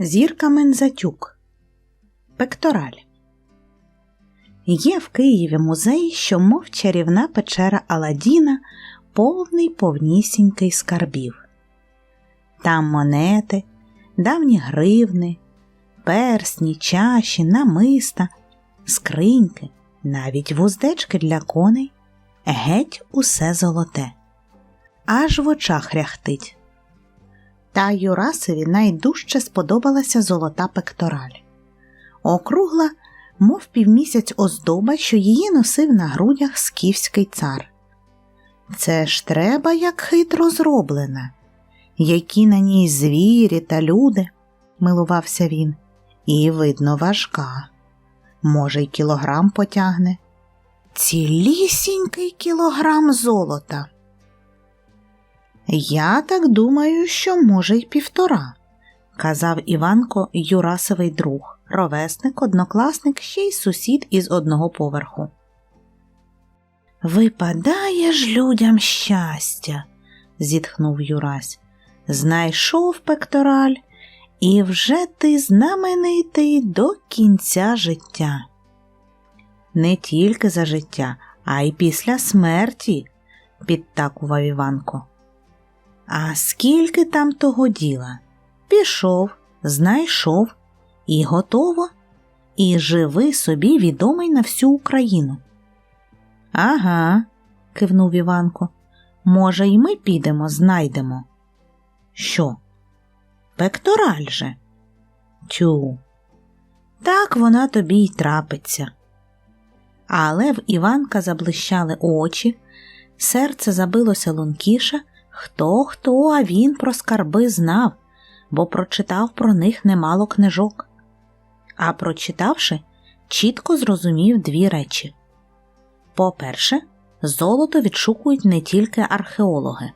Зірка Мензатюк. Пектораль. Є в Києві музей, що мов чарівна печера Аладдіна, повний повнісінький скарбів. Там монети, давні гривни, персні, чаші, намиста, скриньки, навіть вуздечки для коней, геть усе золоте. Аж в очах ряхтить. Та Юрасові найдужче сподобалася золота пектораль. Округла, мов півмісяць оздоба, що її носив на грудях скіфський цар. Це ж треба як хитро зроблена, які на ній звірі та люди, милувався він, і, видно, важка. Може, й кілограм потягне. Цілісінький кілограм золота. Я так думаю, що може й півтора, казав Іванко Юрасовий друг, ровесник, однокласник, ще й сусід із одного поверху. Випадає ж людям щастя, зітхнув Юрась. Знайшов пектораль, і вже ти знаменитий до кінця життя. Не тільки за життя, а й після смерті, підтакував Іванко. А скільки там того діла? Пішов, знайшов і готово, і живи собі відомий на всю Україну. Ага, кивнув Іванко. Може, й ми підемо, знайдемо. Що? Пектораль же. Тю, так вона тобі й трапиться. Але в Іванка заблищали очі, серце забилося лункіше, Хто хто, а він про скарби знав, бо прочитав про них немало книжок. А прочитавши, чітко зрозумів дві речі. По-перше, золото відшукують не тільки археологи,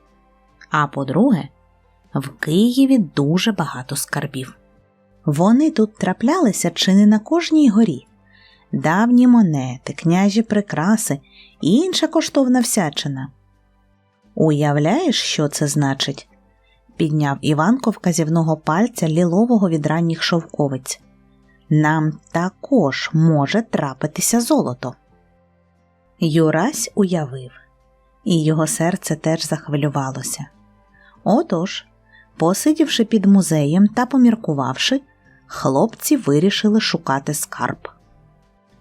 а по-друге, в Києві дуже багато скарбів. Вони тут траплялися чи не на кожній горі, давні монети, княжі прикраси і інша коштовна всячина. Уявляєш, що це значить? підняв Іванко вказівного пальця лілового від ранніх шовковиць. Нам також може трапитися золото. Юрась уявив, і його серце теж захвилювалося. Отож, посидівши під музеєм та поміркувавши, хлопці вирішили шукати скарб.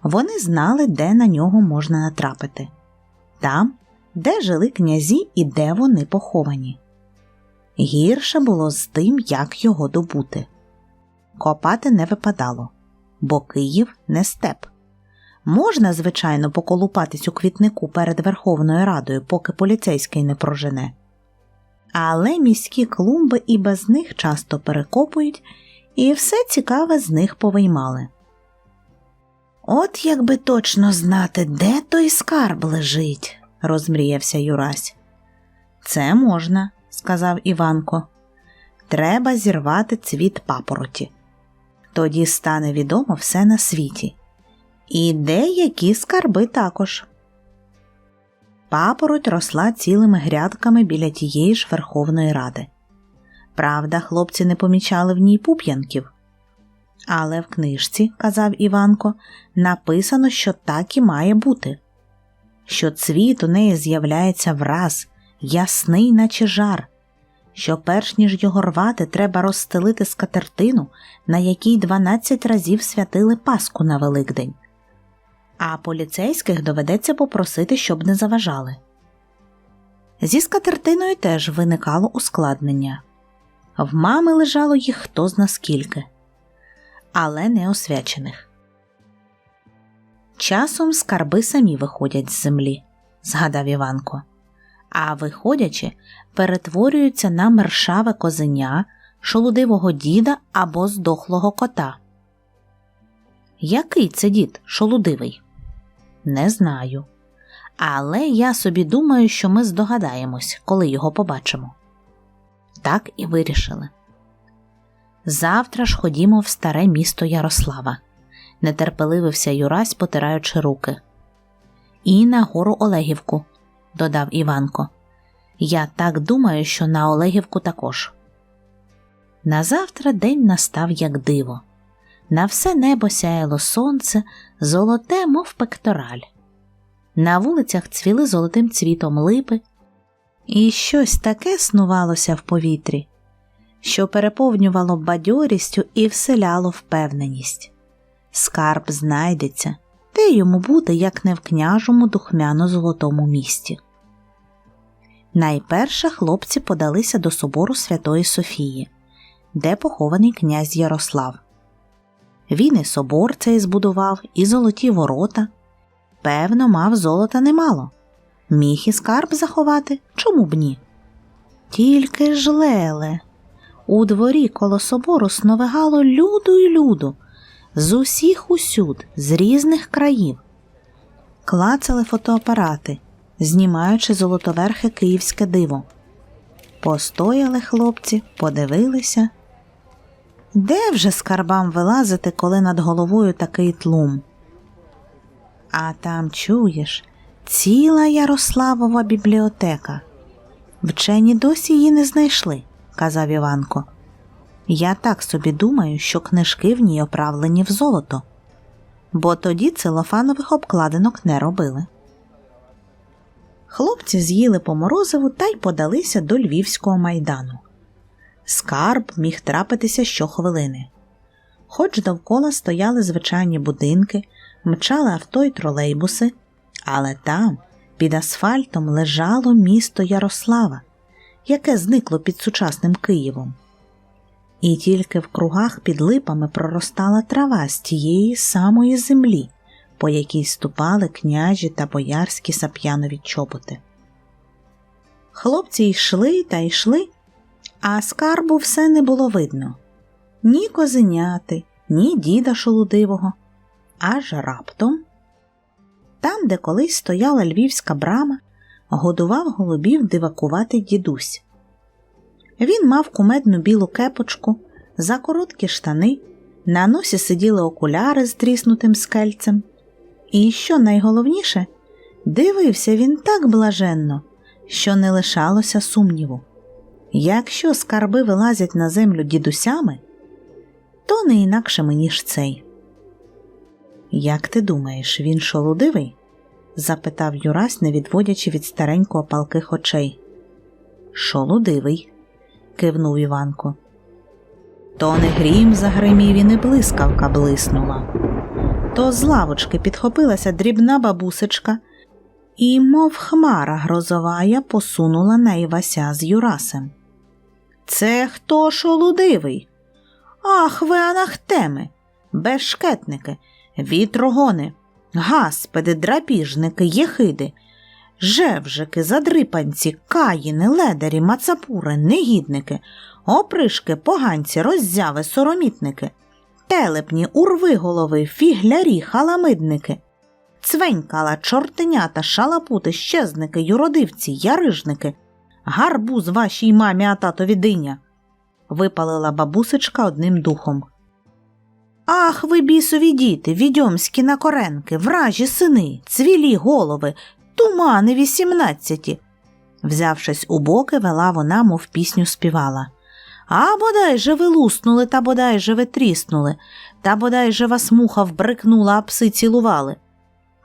Вони знали, де на нього можна натрапити. Там, де жили князі і де вони поховані. Гірше було з тим, як його добути. Копати не випадало, бо Київ не степ. Можна, звичайно, поколупатись у квітнику перед Верховною Радою, поки поліцейський не прожене. Але міські клумби і без них часто перекопують, і все цікаве з них повиймали. От якби точно знати, де той скарб лежить розмріявся Юрась. Це можна, сказав Іванко. Треба зірвати цвіт папороті. Тоді стане відомо все на світі. І деякі скарби також. Папороть росла цілими грядками біля тієї ж Верховної Ради. Правда, хлопці не помічали в ній пуп'янків. Але в книжці, казав Іванко, написано, що так і має бути що цвіт у неї з'являється враз, ясний, наче жар, що перш ніж його рвати, треба розстелити скатертину, на якій 12 разів святили Паску на Великдень. А поліцейських доведеться попросити, щоб не заважали. Зі скатертиною теж виникало ускладнення в мами лежало їх хто зна скільки, але не освячених. Часом скарби самі виходять з землі, згадав Іванко, а виходячи, перетворюються на мершаве козеня, шолудивого діда або здохлого кота. Який це дід шолудивий? Не знаю. Але я собі думаю, що ми здогадаємось, коли його побачимо. Так і вирішили. Завтра ж ходімо в старе місто Ярослава нетерпеливився Юрась, потираючи руки. І на гору Олегівку, додав Іванко. Я так думаю, що на Олегівку також. Назавтра день настав як диво. На все небо сяяло сонце, золоте, мов пектораль. На вулицях цвіли золотим цвітом липи, і щось таке снувалося в повітрі, що переповнювало бадьорістю і вселяло впевненість. Скарб знайдеться, де йому бути, як не в княжому духмяно золотому місті. Найперше хлопці подалися до собору Святої Софії, де похований князь Ярослав. Він і собор цей збудував, і золоті ворота. Певно, мав золота немало. Міг і скарб заховати, чому б ні? Тільки ж леле. У дворі коло собору сновигало люду й люду, з усіх усюд, з різних країв. Клацали фотоапарати, знімаючи золотоверхе київське диво. Постояли хлопці, подивилися. Де вже скарбам вилазити, коли над головою такий тлум? А там чуєш ціла Ярославова бібліотека. Вчені досі її не знайшли, казав Іванко. Я так собі думаю, що книжки в ній оправлені в золото, бо тоді целофанових обкладинок не робили. Хлопці з'їли по морозиву та й подалися до львівського майдану. Скарб міг трапитися щохвилини. Хоч довкола стояли звичайні будинки, мчали авто й тролейбуси, але там, під асфальтом, лежало місто Ярослава, яке зникло під сучасним Києвом. І тільки в кругах під липами проростала трава з тієї самої землі, по якій ступали княжі та боярські сап'янові чоботи. Хлопці йшли та йшли, а скарбу все не було видно ні козеняти, ні діда шолудивого. Аж раптом, там, де колись стояла львівська брама, годував голубів дивакуватий дідусь. Він мав кумедну білу кепочку, за короткі штани, на носі сиділи окуляри з тріснутим скельцем. І, що найголовніше, дивився він так блаженно, що не лишалося сумніву. Якщо скарби вилазять на землю дідусями, то не інакшими, ніж цей. Як ти думаєш, він шолудивий? запитав Юрась, не відводячи від старенького палких очей. Шолудивий, кивнув Іванко. То не грім загримів і не блискавка блиснула. То з лавочки підхопилася дрібна бабусечка і, мов хмара грозовая, посунула на Івася з Юрасем. Це хто шолудивий? Ах, ви анахтеми, безшкетники, вітрогони, гаспеди, драпіжники, єхиди, жевжики, задрипанці, каїни, ледарі, мацапури, негідники, опришки, поганці, роззяви, соромітники, телепні, урвиголови, фіглярі, халамидники, цвенькала, чортенята, шалапути, щезники, юродивці, ярижники, гарбуз вашій мамі, а татові диня. Випалила бабусечка одним духом. Ах, ви бісові діти, відьомські накоренки, вражі сини, цвілі голови, тумани вісімнадцяті. Взявшись у боки, вела вона, мов пісню співала. А бодай же ви луснули, та бодай же ви тріснули, та бодай же вас муха вбрикнула, а пси цілували.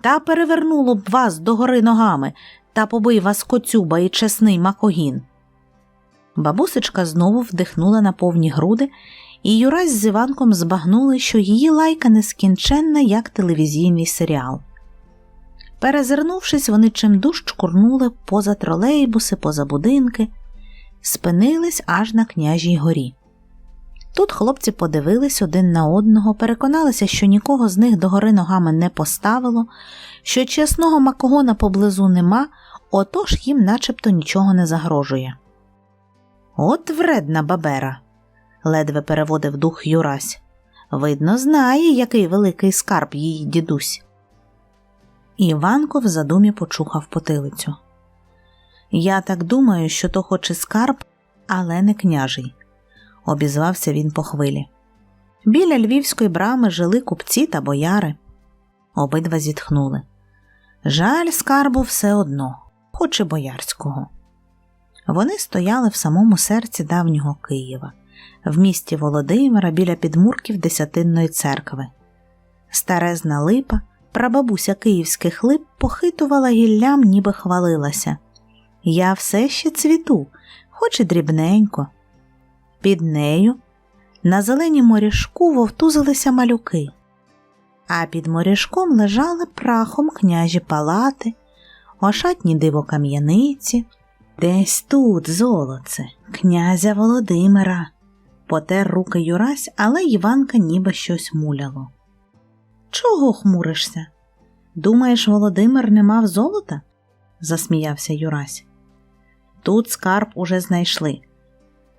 Та перевернуло б вас догори ногами, та побий вас коцюба і чесний макогін. Бабусечка знову вдихнула на повні груди, і Юрась з Іванком збагнули, що її лайка нескінченна, як телевізійний серіал. Перезирнувшись, вони чимдуж чкурнули поза тролейбуси, поза будинки, спинились аж на княжій горі. Тут хлопці подивились один на одного, переконалися, що нікого з них догори ногами не поставило, що чесного макогона поблизу нема, отож їм начебто нічого не загрожує. От вредна бабера, ледве переводив дух Юрась. Видно, знає, який великий скарб її дідусь. Іванко в задумі почухав потилицю. Я так думаю, що то хоч і скарб, але не княжий, обізвався він по хвилі. Біля львівської брами жили купці та бояри. Обидва зітхнули. Жаль, скарбу все одно, хоч і боярського. Вони стояли в самому серці давнього Києва, в місті Володимира біля підмурків Десятинної церкви. Старезна липа, прабабуся київських лип, похитувала гіллям, ніби хвалилася. Я все ще цвіту, хоч і дрібненько. Під нею на зеленім морішку вовтузилися малюки, а під морішком лежали прахом княжі палати, ошатні диво кам'яниці. Десь тут, золоце, князя Володимира. Потер руки Юрась, але Іванка ніби щось муляло. Чого хмуришся? Думаєш, Володимир не мав золота? засміявся Юрась. Тут скарб уже знайшли,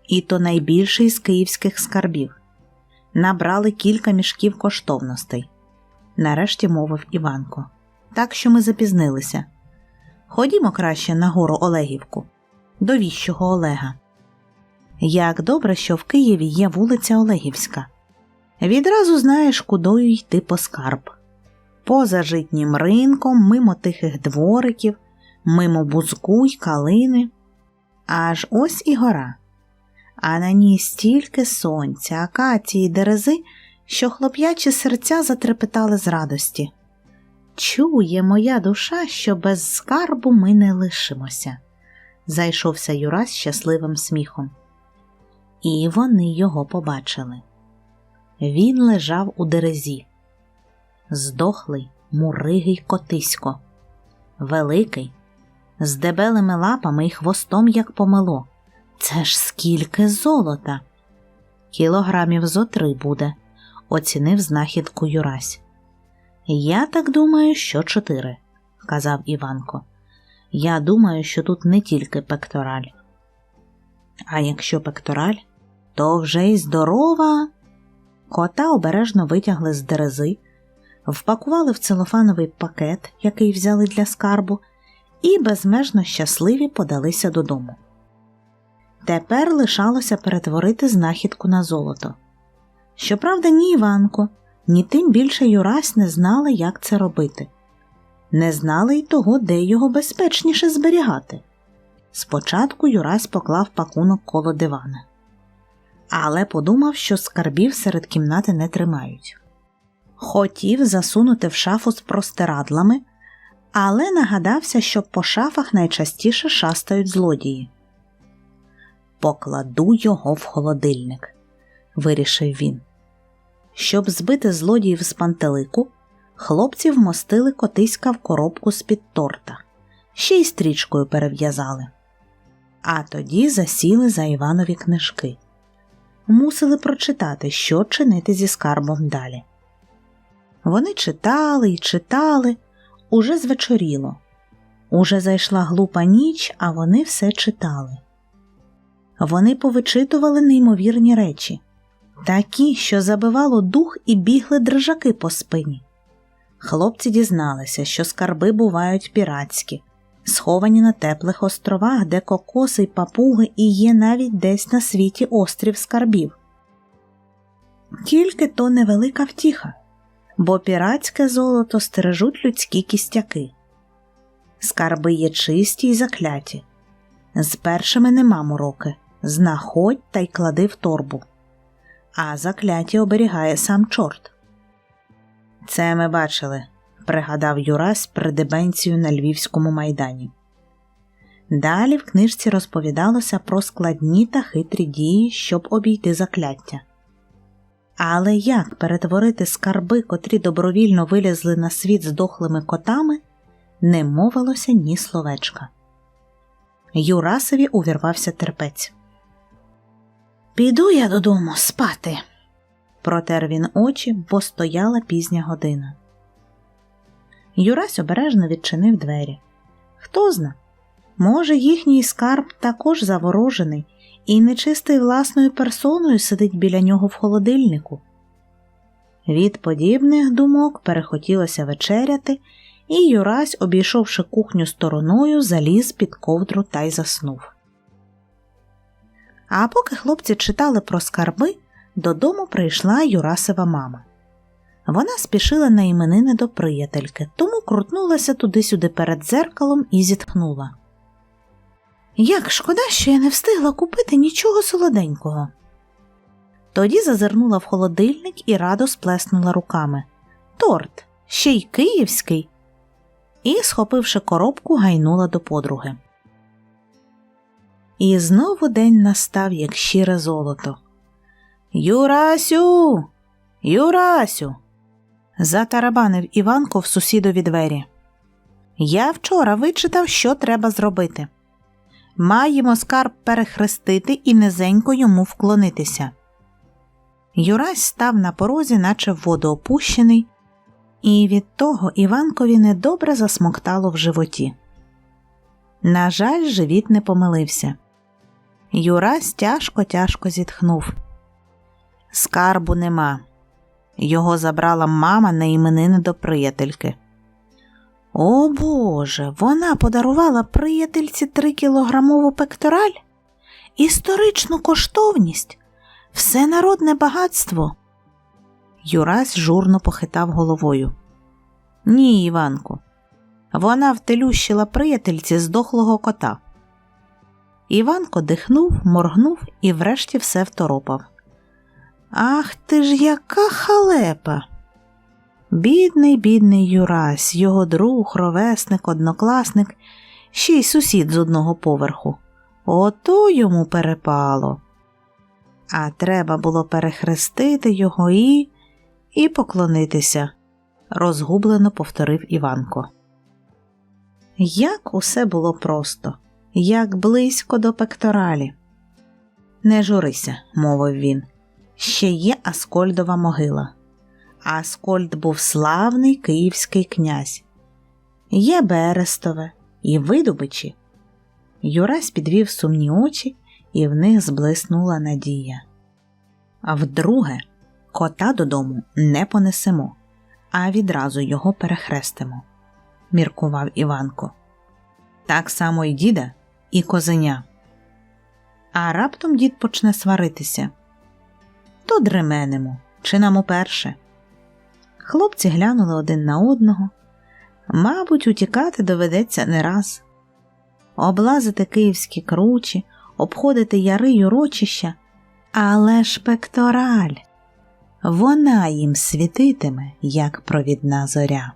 і то найбільший з київських скарбів. Набрали кілька мішків коштовностей, нарешті мовив Іванко. Так що ми запізнилися. Ходімо краще на гору Олегівку, до віщого Олега. Як добре, що в Києві є вулиця Олегівська. Відразу знаєш, кудою йти по скарб. Поза житнім ринком, мимо тихих двориків, мимо бузку й калини. Аж ось і гора. А на ній стільки сонця, акації й дерези, що хлоп'ячі серця затрепетали з радості. Чує моя душа, що без скарбу ми не лишимося, зайшовся Юрась щасливим сміхом. І вони його побачили. Він лежав у дерезі, здохлий, муригий котисько, великий, з дебелими лапами і хвостом, як помело. Це ж скільки золота. Кілограмів зо три буде, оцінив знахідку Юрась. Я так думаю, що чотири, казав Іванко. Я думаю, що тут не тільки пектораль. А якщо пектораль, то вже й здорова. Кота обережно витягли з дерези, впакували в целофановий пакет, який взяли для скарбу, і безмежно щасливі подалися додому. Тепер лишалося перетворити знахідку на золото. Щоправда, ні Іванко, ні тим більше Юрась не знали, як це робити, не знали й того, де його безпечніше зберігати. Спочатку Юрась поклав пакунок коло дивана, але подумав, що скарбів серед кімнати не тримають. Хотів засунути в шафу з простирадлами, але нагадався, що по шафах найчастіше шастають злодії. Покладу його в холодильник, вирішив він. Щоб збити злодіїв з пантелику, хлопці вмостили котиська в коробку з-під торта, ще й стрічкою перев'язали. А тоді засіли за Іванові книжки. Мусили прочитати, що чинити зі скарбом далі. Вони читали й читали, уже звечоріло. Уже зайшла глупа ніч, а вони все читали. Вони повичитували неймовірні речі, такі, що забивало дух і бігли дрижаки по спині. Хлопці дізналися, що скарби бувають піратські, сховані на теплих островах, де кокоси й папуги і є навіть десь на світі острів скарбів. Тільки то невелика втіха, бо піратське золото стережуть людські кістяки. Скарби є чисті й закляті. З першими нема мороки. Знаходь та й клади в торбу. А закляті оберігає сам чорт. Це ми бачили, пригадав Юрась придебенцію на львівському майдані. Далі в книжці розповідалося про складні та хитрі дії, щоб обійти закляття. Але як перетворити скарби, котрі добровільно вилізли на світ з дохлими котами, не мовилося ні словечка. Юрасові увірвався терпець. Піду я додому спати. Протер він очі, бо стояла пізня година. Юрась обережно відчинив двері. Хто зна, може, їхній скарб також заворожений і нечистий власною персоною сидить біля нього в холодильнику. Від подібних думок перехотілося вечеряти, і Юрась, обійшовши кухню стороною, заліз під ковдру та й заснув. А поки хлопці читали про скарби, додому прийшла Юрасова мама. Вона спішила на іменини до приятельки, тому крутнулася туди-сюди перед дзеркалом і зітхнула. Як шкода, що я не встигла купити нічого солоденького. Тоді зазирнула в холодильник і радо сплеснула руками. Торт, ще й київський. І, схопивши коробку, гайнула до подруги. І знову день настав, як щире золото. Юрасю, Юрасю. Затарабанив Іванко в сусідові двері. Я вчора вичитав, що треба зробити. Маємо скарб перехрестити і низенько йому вклонитися. Юрась став на порозі, наче в воду і від того Іванкові недобре засмоктало в животі. На жаль, живіт не помилився. Юрась тяжко тяжко зітхнув. Скарбу нема. Його забрала мама на іменини до приятельки. О Боже, вона подарувала приятельці трикілограмову пектораль? Історичну коштовність, всенародне багатство. Юрась журно похитав головою. Ні, Іванку. Вона втелющила приятельці здохлого кота. Іванко дихнув, моргнув і врешті все второпав. Ах ти ж яка халепа! Бідний, бідний Юрась, його друг, ровесник, однокласник, ще й сусід з одного поверху. Ото йому перепало. А треба було перехрестити його і і поклонитися, розгублено повторив Іванко. Як усе було просто, як близько до пекторалі. Не журися, мовив він. Ще є Аскольдова могила. Аскольд був славний київський князь. Є Берестове і Видубичі. Юрась підвів сумні очі, і в них зблиснула надія. А вдруге, кота додому не понесемо, а відразу його перехрестимо, міркував Іванко. Так само і діда, і козеня. А раптом дід почне сваритися. То дременемо, чи нам уперше. Хлопці глянули один на одного. Мабуть, утікати доведеться не раз. Облазити київські кручі, обходити яри й урочища, але ж пектораль. Вона їм світитиме, як провідна зоря.